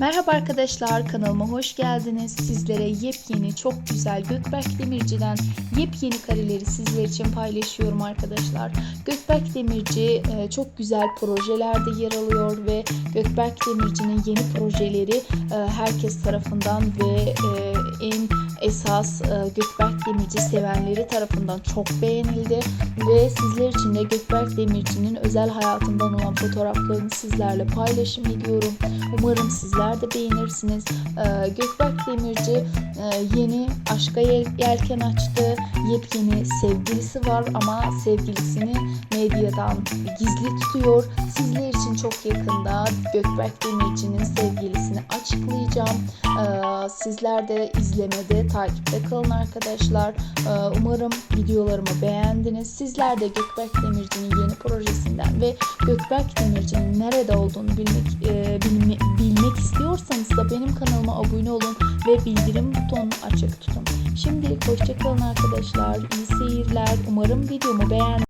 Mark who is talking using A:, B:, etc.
A: Merhaba arkadaşlar kanalıma hoş geldiniz. Sizlere yepyeni çok güzel Gökberk Demirci'den yepyeni kareleri sizler için paylaşıyorum arkadaşlar. Gökberk Demirci e, çok güzel projelerde yer alıyor ve Gökberk Demirci'nin yeni projeleri e, herkes tarafından ve e, en esas Gökberk Demirci sevenleri tarafından çok beğenildi sizler için de Gökberk Demirci'nin özel hayatından olan fotoğraflarını sizlerle paylaşım ediyorum. Umarım sizler de beğenirsiniz. Ee, Gökberk Demirci e, yeni aşka yel- yelken açtı. Yepyeni sevgilisi var ama sevgilisini medyadan gizli tutuyor. Sizler için çok yakında Gökberk Demirci'nin sevgilisini açıklayacağım. Ee, sizler de izlemede, takipte kalın arkadaşlar. Ee, umarım videolarımı beğendiniz. Sizler de Gökberk Demirci'nin yeni projesinden ve Gökberk Demirci'nin nerede olduğunu bilmek e, bilme- bilmek istiyorsanız da benim kanalıma abone olun ve bildirim butonunu açık tutun. Şimdilik hoşçakalın arkadaşlar. İyi seyirler. Umarım videomu beğen